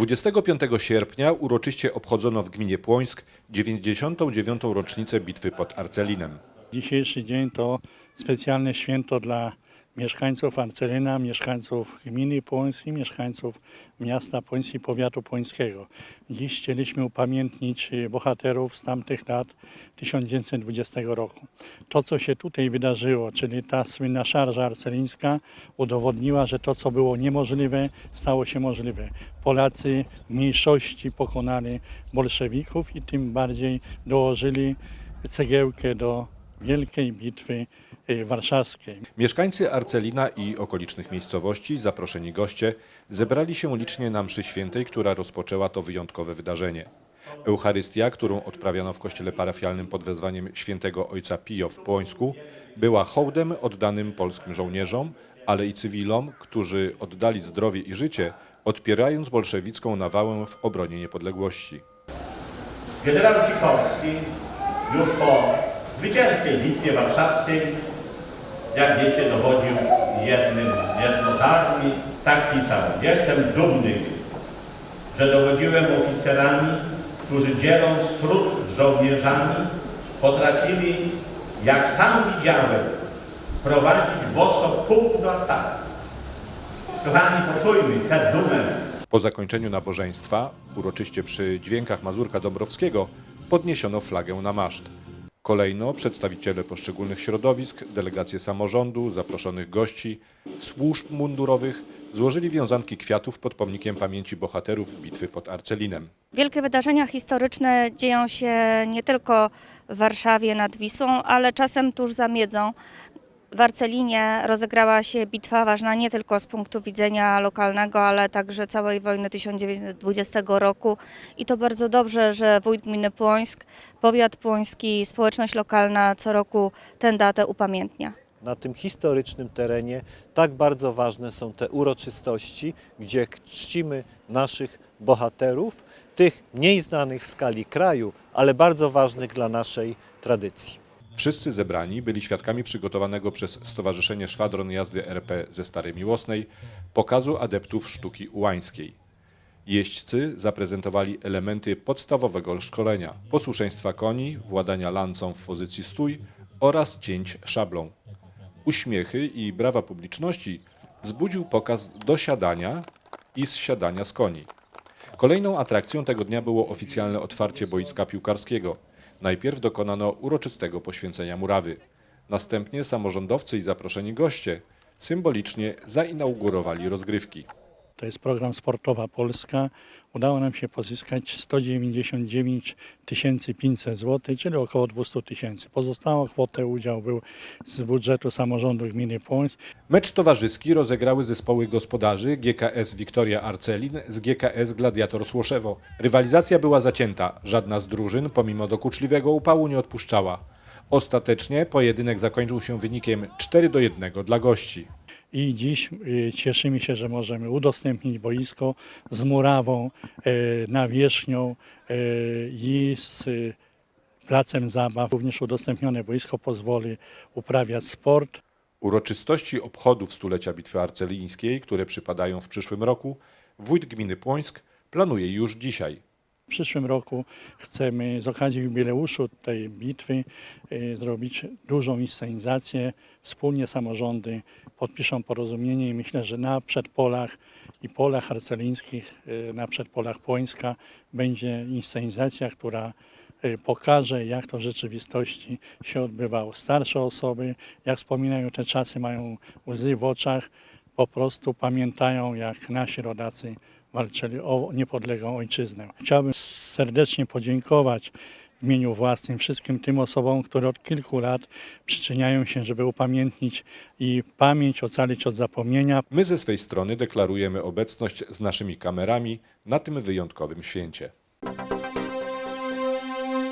25 sierpnia uroczyście obchodzono w gminie Płońsk 99. rocznicę bitwy pod Arcelinem. Dzisiejszy dzień to specjalne święto dla mieszkańców Arcelina, mieszkańców gminy Płońsk i mieszkańców miasta Płońsk i powiatu płońskiego. Dziś chcieliśmy upamiętnić bohaterów z tamtych lat 1920 roku. To, co się tutaj wydarzyło, czyli ta słynna szarża arcelińska, udowodniła, że to, co było niemożliwe, stało się możliwe. Polacy w mniejszości pokonali bolszewików i tym bardziej dołożyli cegiełkę do wielkiej bitwy warszawskiej. Mieszkańcy Arcelina i okolicznych miejscowości, zaproszeni goście, zebrali się licznie na mszy świętej, która rozpoczęła to wyjątkowe wydarzenie. Eucharystia, którą odprawiano w kościele parafialnym pod wezwaniem świętego ojca Pio w Płońsku, była hołdem oddanym polskim żołnierzom, ale i cywilom, którzy oddali zdrowie i życie, odpierając bolszewicką nawałę w obronie niepodległości. Generał Sikorski już po zwycięskiej bitwie warszawskiej, jak wiecie, dowodził jednym, jedną z armii. Tak pisał. Jestem dumny, że dowodziłem oficerami, którzy dzieląc trud z żołnierzami, potrafili, jak sam widziałem, prowadzić boso pułk do ataku. Kochani, poczujmy tę dumę Po zakończeniu nabożeństwa, uroczyście przy dźwiękach Mazurka Dąbrowskiego, podniesiono flagę na maszt. Kolejno przedstawiciele poszczególnych środowisk, delegacje samorządu, zaproszonych gości, służb mundurowych złożyli wiązanki kwiatów pod pomnikiem pamięci bohaterów bitwy pod Arcelinem. Wielkie wydarzenia historyczne dzieją się nie tylko w Warszawie nad Wisłą, ale czasem tuż za Miedzą. W Arcelinie rozegrała się bitwa ważna nie tylko z punktu widzenia lokalnego, ale także całej wojny 1920 roku. I to bardzo dobrze, że wójt gminy Płońsk, powiat płoński, społeczność lokalna co roku tę datę upamiętnia. na tym historycznym terenie tak bardzo ważne są te uroczystości, gdzie czcimy naszych bohaterów, tych mniej znanych w skali kraju, ale bardzo ważnych dla naszej tradycji. Wszyscy zebrani byli świadkami przygotowanego przez Stowarzyszenie Szwadron Jazdy RP ze Starej Miłosnej pokazu adeptów sztuki ułańskiej. Jeźdźcy zaprezentowali elementy podstawowego szkolenia, posłuszeństwa koni, władania lancą w pozycji stój oraz cięć szablą. Uśmiechy i brawa publiczności wzbudził pokaz dosiadania i zsiadania z koni. Kolejną atrakcją tego dnia było oficjalne otwarcie boiska piłkarskiego. Najpierw dokonano uroczystego poświęcenia murawy. Następnie samorządowcy i zaproszeni goście symbolicznie zainaugurowali rozgrywki. To jest program Sportowa Polska. Udało nam się pozyskać 199 500 zł, czyli około 200 tysięcy. Pozostałą kwotę udział był z budżetu samorządu gminy Płońsk. Mecz towarzyski rozegrały zespoły gospodarzy GKS Wiktoria Arcelin z GKS Gladiator Słoszewo. Rywalizacja była zacięta. Żadna z drużyn, pomimo dokuczliwego upału, nie odpuszczała. Ostatecznie pojedynek zakończył się wynikiem 4 do 1 dla gości. I dziś y, cieszymy się, że możemy udostępnić boisko z murawą, y, nawierzchnią y, i z placem zabaw. Również udostępnione boisko pozwoli uprawiać sport. Uroczystości obchodów stulecia Bitwy Arcelińskiej, które przypadają w przyszłym roku, wójt gminy Płońsk planuje już dzisiaj. W przyszłym roku chcemy z okazji jubileuszu tej bitwy y, zrobić dużą inscenizację. Wspólnie samorządy podpiszą porozumienie i myślę, że na przedpolach i polach arcelińskich, y, na przedpolach Płońska będzie inscenizacja, która y, pokaże, jak to w rzeczywistości się odbywało. Starsze osoby, jak wspominają te czasy, mają łzy w oczach, po prostu pamiętają, jak nasi rodacy walczyli o niepodległą ojczyznę. Chciałbym serdecznie podziękować w imieniu własnym wszystkim tym osobom, które od kilku lat przyczyniają się, żeby upamiętnić i pamięć ocalić od zapomnienia. My ze swej strony deklarujemy obecność z naszymi kamerami na tym wyjątkowym święcie.